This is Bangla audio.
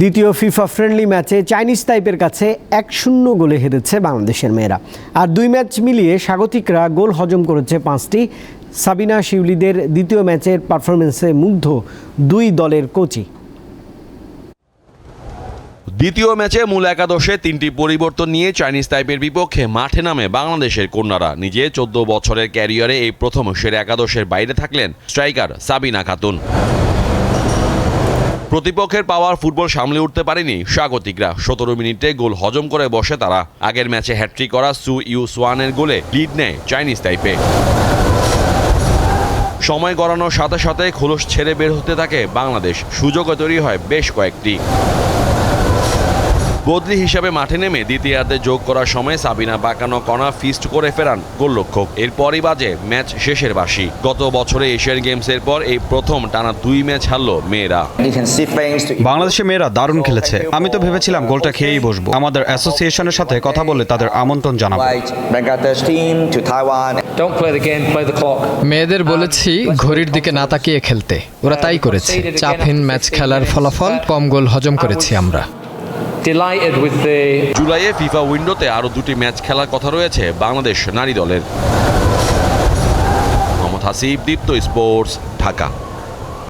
দ্বিতীয় ফিফা ফ্রেন্ডলি ম্যাচে চাইনিজ টাইপের কাছে এক শূন্য গোলে হেরেছে বাংলাদেশের মেয়েরা। আর দুই ম্যাচ মিলিয়ে স্বাগতিকরা গোল হজম করেছে পাঁচটি। সাবিনা শিউলিদের দ্বিতীয় ম্যাচের পারফরমেন্সে মুগ্ধ দুই দলের কোচই দ্বিতীয় ম্যাচে মূল একাদশে তিনটি পরিবর্তন নিয়ে চাইনিজ টাইপের বিপক্ষে মাঠে নামে বাংলাদেশের কন্যারা। নিজে চোদ্দ বছরের ক্যারিয়ারে এই প্রথম সেরা একাদশের বাইরে থাকলেন স্ট্রাইকার সাবিনা খাতুন। প্রতিপক্ষের পাওয়ার ফুটবল সামলে উঠতে পারেনি স্বাগতিকরা। সতেরো মিনিটে গোল হজম করে বসে তারা। আগের ম্যাচে হ্যাট্রিক করা সু ইউ সোয়ানের গোলে লিড নেয় চাইনিজ টাইপে সময় গড়ানোর সাথে সাথে খোলস ছেড়ে বের হতে থাকে বাংলাদেশ। সুযোগও তৈরি হয় বেশ কয়েকটি। বদলি হিসাবে মাঠে নেমে দ্বিতীয়ার্ধে যোগ করার সময় সাবিনা বাঁকানো কণা ফিস্ট করে ফেরান গোলরক্ষক। এরপরই বাজে ম্যাচ শেষের বাসি গত বছরে এশিয়ান গেমসের পর এই প্রথম টানা দুই ম্যাচ হারলো মেয়েরা। বাংলাদেশের মেয়েরা দারুণ খেলেছে। আমি তো ভেবেছিলাম গোলটা খেয়েই বসবো। আমাদের অ্যাসোসিয়েশনের সাথে কথা বলে তাদের আমন্ত্রণ জানাব. মেয়েদের বলেছি ঘড়ির দিকে না তাকিয়ে খেলতে। ওরা তাই করেছে। চাপহীন ম্যাচ খেলার ফলাফল কম গোল হজম করেছি আমরা। Delighted with the জুলাইয়ে ফিফা উইন্ডোতে আরও দুটি ম্যাচ খেলার কথা রয়েছে বাংলাদেশ নারী দলের। মোহাম্মদ হাসিব, দীপ্ত স্পোর্টস, ঢাকা।